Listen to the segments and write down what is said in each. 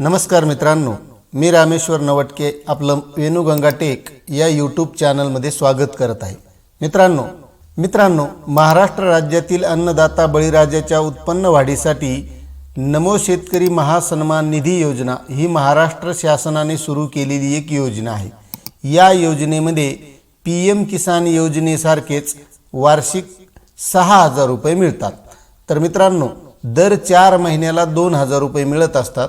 नमस्कार मित्रांनो मी रामेश्वर नवटके आपलं वेणुगंगा टेक या यूट्यूब चॅनलमध्ये स्वागत करत आहे. मित्रांनो मित्रांनो महाराष्ट्र राज्यातील अन्नदाता बळीराजाच्या उत्पन्न वाढीसाठी नमो शेतकरी महासन्मान निधी योजना ही महाराष्ट्र शासनाने सुरू केलेली एक योजना आहे. या योजनेमध्ये पी एम किसान योजनेसारखेच वार्षिक सहा हजार रुपये मिळतात. तर मित्रांनो दर चार महिन्याला दोन हजार रुपये मिळत असतात.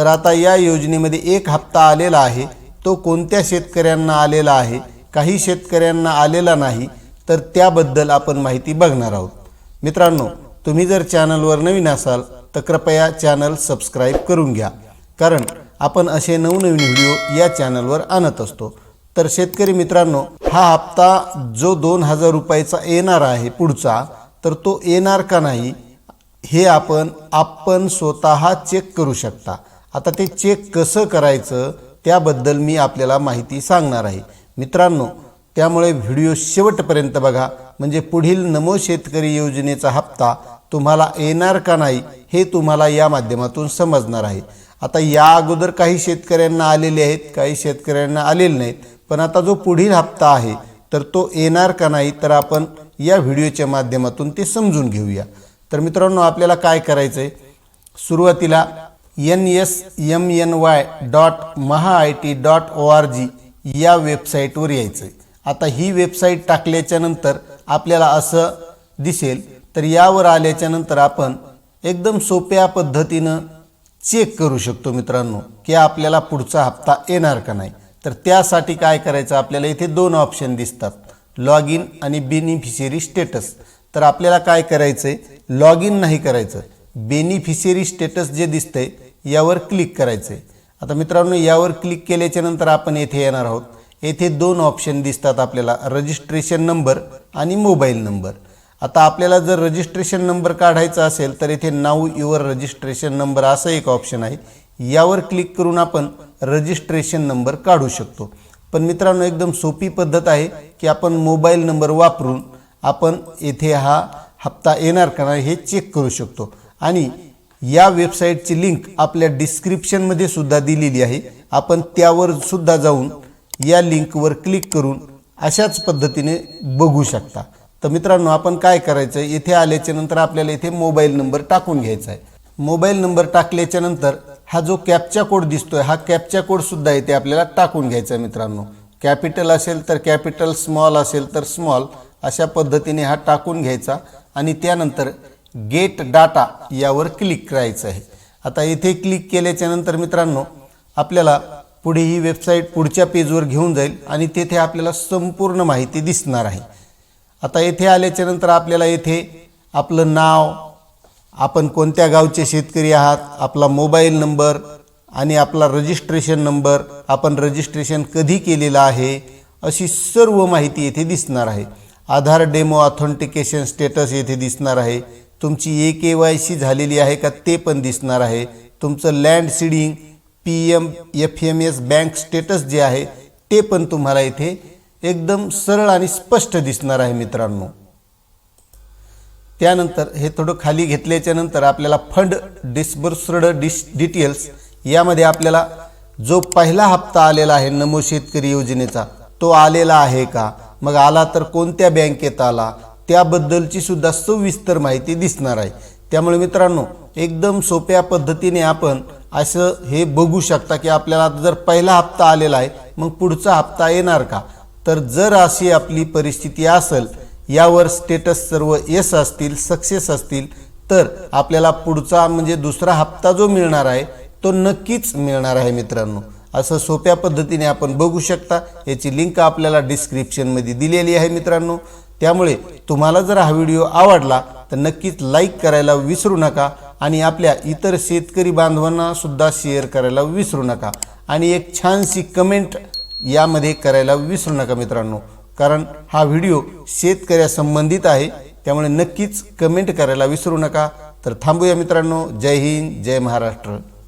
तर आता या योजनेमध्ये एक हप्ता आलेला आहे. तो कोणत्या शेतकऱ्यांना आलेला आहे? काही शेतकऱ्यांना आलेला नाही. तर त्याबद्दल आपण माहिती बघणार आहोत. मित्रांनो तुम्ही जर चॅनलवर नवीन असाल तर कृपया चॅनल सबस्क्राईब करून घ्या. कारण आपण असे नवनवीन व्हिडिओ या चॅनलवर आणत असतो. तर शेतकरी मित्रांनो हा हप्ता जो दोन हजार रुपयाचा येणार आहे पुढचा तर तो येणार का नाही हे आपण आपण स्वतः चेक करू शकता. आता ते चेक कसं करायचं त्याबद्दल मी आपल्याला माहिती सांगणार आहे. मित्रांनो त्यामुळे व्हिडिओ शेवटपर्यंत बघा. म्हणजे पुढील नमो शेतकरी योजनेचा हप्ता तुम्हाला येणार का नाही हे तुम्हाला या माध्यमातून समजणार आहे. आता या अगोदर काही शेतकऱ्यांना आलेले आहेत काही शेतकऱ्यांना आलेले नाहीत. पण आता जो पुढील हप्ता आहे तर तो येणार का नाही तर आपण या व्हिडिओच्या माध्यमातून ते समजून घेऊया. तर मित्रांनो आपल्याला काय करायचं आहे सुरुवातीला N S M N Y dot Maha I T dot O R G या वेबसाईटवर यायचं आहे आता ही वेबसाईट टाकल्याच्या नंतर आपल्याला असं दिसेल तर यावर आल्याच्यानंतर आपण एकदम सोप्या पद्धतीनं चेक करू शकतो मित्रांनो की आपल्याला पुढचा हप्ता येणार का नाही. तर त्यासाठी काय करायचं? आपल्याला इथे दोन ऑप्शन दिसतात. लॉग इन आणि बेनिफिशियरी स्टेटस तर आपल्याला काय करायचं आहे लॉग इन नाही करायचं. बेनिफिशियरी स्टेटस जे दिसतंय यावर क्लिक करायचं आहे आता मित्रांनो यावर क्लिक केल्याच्यानंतर आपण येथे येणार आहोत. येथे दोन ऑप्शन दिसतात आपल्याला. रजिस्ट्रेशन नंबर आणि मोबाईल नंबर आता आपल्याला जर रजिस्ट्रेशन नंबर काढायचा असेल तर येथे नाव युअर रजिस्ट्रेशन नंबर असं एक ऑप्शन आहे. यावर क्लिक करून आपण रजिस्ट्रेशन नंबर काढू शकतो. पण मित्रांनो एकदम सोपी पद्धत आहे की आपण मोबाईल नंबर वापरून आपण येथे हा हप्ता येणार का नाही हे चेक करू शकतो. आणि या वेबसाईटची लिंक आपल्या डिस्क्रिप्शनमध्ये सुद्धा दिलेली आहे. आपण त्यावर सुद्धा जाऊन या लिंकवर क्लिक करून अशाच पद्धतीने बघू शकता. तर मित्रांनो आपण काय करायचं येथे आल्याच्यानंतर आपल्याला इथे मोबाईल नंबर टाकून घ्यायचा आहे मोबाईल नंबर टाकल्याच्या नंतर हा जो कॅपचा कोड दिसतोय हा कॅपचा कोड सुद्धा इथे आपल्याला टाकून घ्यायचा आहे मित्रांनो. कॅपिटल असेल तर कॅपिटल स्मॉल असेल तर स्मॉल अशा पद्धतीने हा टाकून घ्यायचा. आणि त्यानंतर गेट डाटा यावर क्लिक करायचं आहे. आता इथे क्लिक केल्याच्यानंतर मित्रांनो आपल्याला पुढे ही वेबसाईट पुढच्या पेजवर घेऊन जाईल आणि तेथे आपल्याला संपूर्ण माहिती दिसणार आहे. आता येथे आल्याच्यानंतर आपल्याला येथे आपलं नाव आपण कोणत्या गावचे शेतकरी आहात आपला मोबाईल नंबर आणि आपला रजिस्ट्रेशन नंबर आपण रजिस्ट्रेशन कधी केलेलं आहे अशी सर्व माहिती येथे दिसणार आहे. आधार डेमो ऑथेंटिकेशन स्टेटस येथे दिसणार आहे. तुमची ए के वाय सी झालेली आहे का ते पण दिसणार आहे. तुमचं land seeding P M F M S bank status जे आहे ते पण तुम्हाला इथे एकदम सरळ आणि स्पष्ट दिसणार आहे मित्रांनो. त्यानंतर हे थोडं खाली घेतल्याच्या नंतर आपल्याला फंड डिस्बर्सड डिस डिटेल्स यामध्ये आपल्याला जो पहिला हप्ता आलेला आहे नमो शेतकरी योजनेचा तो आलेला आहे का? मग आला तर कोणत्या बँकेत आला? त्याबद्दलची सुद्धा सविस्तर माहिती दिसणार आहे. त्यामुळे मित्रांनो एकदम सोप्या पद्धतीने आपण असं हे बघू शकता की आपल्याला जर पहिला हप्ता आलेला आहे मग पुढचा हप्ता येणार का? तर जर अशी आपली परिस्थिती असेल यावर स्टेटस सर्व यस असतील सक्सेस असतील तर आपल्याला पुढचा म्हणजे दुसरा हप्ता जो मिळणार आहे तो नक्कीच मिळणार आहे मित्रांनो. असं सोप्या पद्धतीने आपण बघू शकता. याची लिंक आपल्याला डिस्क्रिप्शनमध्ये दिलेली आहे मित्रांनो. त्यामुळे तुम्हाला जर हा व्हिडिओ आवडला तर नक्कीच लाईक करायला विसरू नका आणि आपल्या इतर शेतकरी बांधवांना सुद्धा शेअर करायला विसरू नका. आणि एक छानशी कमेंट यामध्ये करायला विसरू नका मित्रांनो. कारण हा व्हिडिओ शेतकऱ्यासंबंधित आहे त्यामुळे नक्कीच कमेंट करायला विसरू नका. तर थांबूया मित्रांनो. जय हिंद जय महाराष्ट्र.